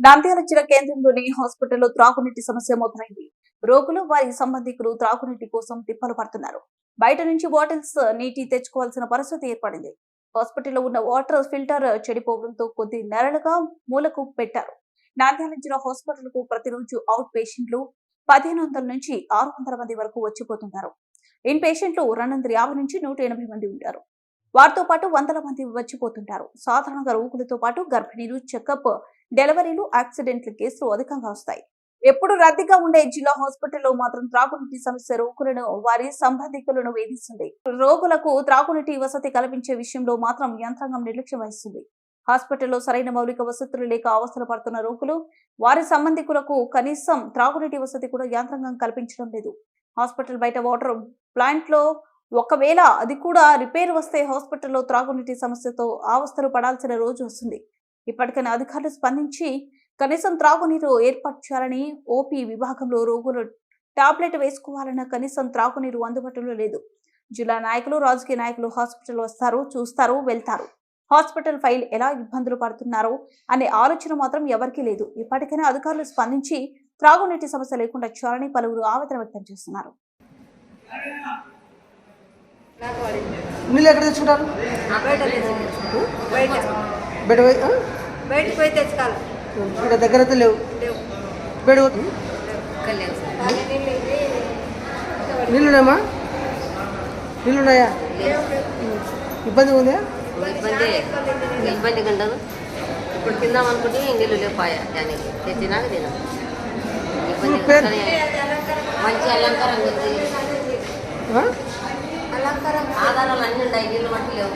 నంద్యాల జిల్లా కేంద్రంలోని హాస్పిటల్లో త్రాగునీటి సమస్య మొదలైంది. రోగులు వారి సంబంధికులు త్రాగునీటి కోసం తిప్పలు పడుతున్నారు. బయట నుంచి బాటిల్స్ నీటి తెచ్చుకోవాల్సిన పరిస్థితి ఏర్పడింది. హాస్పిటల్లో ఉన్న వాటర్ ఫిల్టర్ చెడిపోవడంతో కొద్ది నెలలుగా మూలకు పెట్టారు. నంద్యాల జిల్లా హాస్పిటల్కు ప్రతిరోజు అవుట్ పేషెంట్లు పదిహేను వందల నుంచి ఆరు వందల మంది వరకు వచ్చిపోతుంటారు ఇన్ పేషెంట్లు రెండు వందల యాభై నుంచి నూట ఎనభై మంది ఉంటారు వారితో పాటు వందల మంది వచ్చిపోతుంటారు. సాధారణంగా రోగులతో పాటు గర్భిణీలు చెకప్ డెలివరీలు యాక్సిడెంట్ల కేసులు అధికంగా వస్తాయి. ఎప్పుడు రద్దీగా ఉండే జిల్లా హాస్పిటల్లో మాత్రం త్రాగునీటి సమస్య రోగులను వారి సంబంధికులను వేధిస్తుంది. రోగులకు త్రాగునీటి వసతి కల్పించే విషయంలో మాత్రం యంత్రాంగం నిర్లక్ష్యం వహిస్తుంది. హాస్పిటల్లో సరైన మౌలిక వసతులు లేక అవస్థలు పడుతున్న రోగులు వారి సంబంధికులకు కనీసం త్రాగునీటి వసతి కూడా యంత్రాంగం కల్పించడం లేదు. హాస్పిటల్ బయట వాటర్ ప్లాంట్లో ఒకవేళ అది కూడా రిపేర్ వస్తే హాస్పిటల్లో త్రాగునీటి సమస్యతో అవస్థలు పడాల్సిన రోజు వస్తుంది. ఇప్పటికైనా అధికారులు స్పందించి కనీసం త్రాగునీరు ఏర్పాటు చేయాలని ఓపీ విభాగంలో రోగులు టాబ్లెట్ వేసుకోవాలన్న కనీసం త్రాగునీరు అందుబాటులో లేదు. జిల్లా నాయకులు రాజకీయ నాయకులు హాస్పిటల్ వస్తారు చూస్తారు వెళ్తారు. హాస్పిటల్ ఫైల్ ఎలా ఇబ్బందులు పడుతున్నారో అనే ఆలోచన మాత్రం ఎవరికీ లేదు. ఇప్పటికైనా అధికారులు స్పందించి త్రాగునీటి సమస్య లేకుండా చేయాలని పలువురు ఆవేదన వ్యక్తం చేస్తున్నారు. నీళ్ళు ఎక్కడ తెచ్చుకుంటారు. ఆ? బయటకు పోయి తెచ్చుకోవాలి. ఇక్కడ దగ్గర అయితే లేవు. లేవు. బయట పోయి- కళ్యాణ్ సార్. నీళ్ళు ఉన్నాయమ్మా నీళ్ళు ఉన్నాయా లేవు. ఇబ్బంది ఉందా? ఇబ్బంది ఇబ్బంది కంటాను. ఇప్పుడు తిందాం అనుకుంటే నీళ్ళు లేపాయా దానికి. తెచ్చినాక తినాం ఇబ్బంది మంచి అలంకారం? అలంకారం ఆధారాలు అన్నీ ఉన్నాయి నీళ్ళు మట్టి లేవు.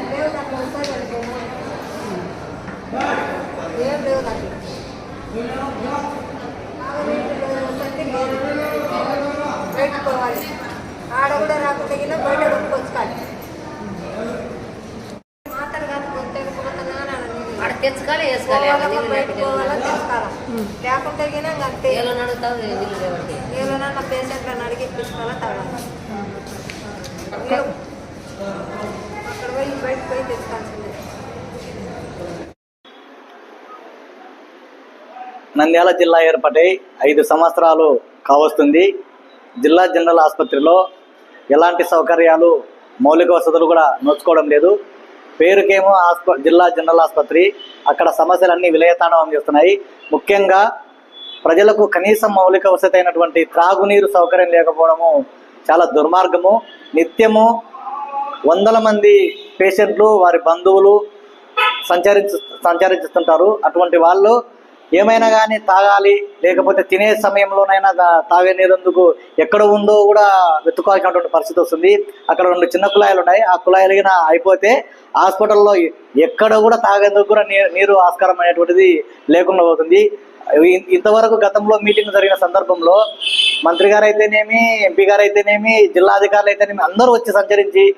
పోవాలి ఆడ కూడా రాకుండా గిన బయట కొట్టుకొచ్చుకోవాలి మాత్రం కాదు కొత్త కొత్తగా ఆడ తెచ్చుకోవాలి వేసుకోవాలి పోవాలా తెచ్చుకోవాలి. లేకుంటే ఇంక అంతే. ఏలో నడుగుతావు నీళ్ళు లేవంటే ఏమైనా పేషెంట్లను అడిగి తీసుకోవాలా తాగాలి లేవు. అక్కడ పోయి బయటకు పోయి తెచ్చుకోవాల్సిందే నంద్యాల జిల్లా ఏర్పాటై ఐదు సంవత్సరాలు కావస్తుంది. జిల్లా జనరల్ ఆసుపత్రిలో ఎలాంటి సౌకర్యాలు మౌలిక వసతులు కూడా నోచుకోవడం లేదు. పేరుకేమో ఆస్ప జిల్లా జనరల్ ఆసుపత్రి. అక్కడ సమస్యలన్నీ విలయతాండవం చేస్తున్నాయి. ముఖ్యంగా ప్రజలకు కనీసం మౌలిక వసతి అయినటువంటి త్రాగునీరు సౌకర్యం లేకపోవడము చాలా దుర్మార్గము. నిత్యము వందల మంది పేషెంట్లు వారి బంధువులు సంచరించు సంచరిస్తుంటారు. అటువంటి వాళ్ళు ఏమైనా కానీ తాగాలి లేకపోతే తినే సమయంలోనైనా తాగే నీరందుకు ఎక్కడ ఉందో కూడా వెతుకోవాల్సినటువంటి పరిస్థితి వస్తుంది. అక్కడ రెండు చిన్న కుళాయిలు ఉన్నాయి. ఆ కుళాయిలు అయిపోతే హాస్పిటల్లో ఎక్కడ కూడా తాగేందుకు కూడా నీ- నీరు ఆస్కారం అనేటువంటిది లేకుండా పోతుంది. ఇ- ఇంతవరకు గతంలో మీటింగ్ జరిగిన సందర్భంలో మంత్రి గారు అయితేనేమి ఎంపీ గారు అయితేనేమి జిల్లా అధికారులు అయితేనేమి అందరూ వచ్చి సంచరించి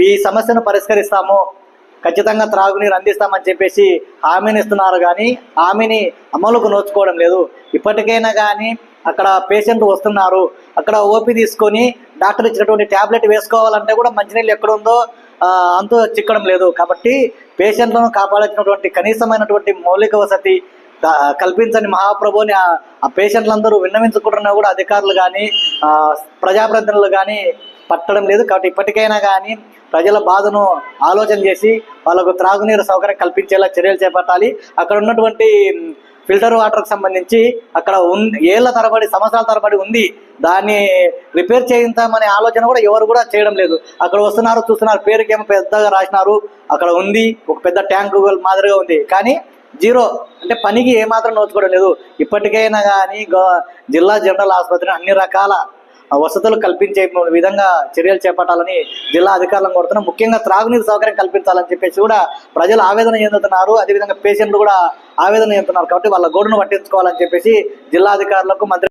ఈ సమస్యను పరిష్కరిస్తాము ఖచ్చితంగా త్రాగునీరు అందిస్తామని చెప్పేసి హామీని ఇస్తున్నారు కానీ హామీని అమలుకు నోచుకోవడం లేదు. ఇప్పటికైనా కానీ అక్కడ పేషెంట్లు వస్తున్నారు. అక్కడ ఓపీ తీసుకొని డాక్టర్ ఇచ్చినటువంటి ట్యాబ్లెట్ వేసుకోవాలంటే కూడా మంచినీళ్ళు ఎక్కడ ఉందో అంతు చిక్కడం లేదు. కాబట్టి పేషెంట్లను కాపాడాల్సినటువంటి కనీసమైనటువంటి మౌలిక వసతి కల్పించని మహాప్రభుని ఆ- ఆ పేషెంట్లందరూ విన్నవించుకుంటున్నా కూడా అధికారులు కానీ ప్రజాప్రతినిధులు కానీ పట్టడం లేదు. కాబట్టి ఇప్పటికైనా కానీ ప్రజల బాధను ఆలోచన చేసి వాళ్ళకు త్రాగునీరు సౌకర్యం కల్పించేలా చర్యలు చేపట్టాలి. అక్కడ ఉన్నటువంటి ఫిల్టర్ వాటర్కి సంబంధించి అక్కడ ఉన్ ఏళ్ళ తరబడి సంవత్సరాల తరబడి ఉంది. దాన్ని రిపేర్ చేయించామనే ఆలోచన కూడా ఎవరు కూడా చేయడం లేదు. అక్కడ వస్తున్నారు చూస్తున్నారు పేరుకేమో పెద్దగా రాసినారు. అక్కడ ఉంది ఒక పెద్ద ట్యాంక్ మాదిరిగా ఉంది. కానీ జీరో అంటే పనికి ఏమాత్రం నోచుకోవడం లేదు. ఇప్పటికైనా కానీ జిల్లా జనరల్ ఆసుపత్రిని అన్ని రకాల వసతులు కల్పించే విధంగా చర్యలు చేపట్టాలని జిల్లా అధికారులను కోరుతున్నాం. ముఖ్యంగా త్రాగునీరు సౌకర్యం కల్పించాలని చెప్పేసి కూడా ప్రజలు ఆవేదన చెందుతున్నారు. అదేవిధంగా పేషెంట్లు కూడా ఆవేదన చెందుతున్నారు. కాబట్టి వాళ్ళ గోడును పట్టించుకోవాలని చెప్పేసి జిల్లా అధికారులకు మంత్రి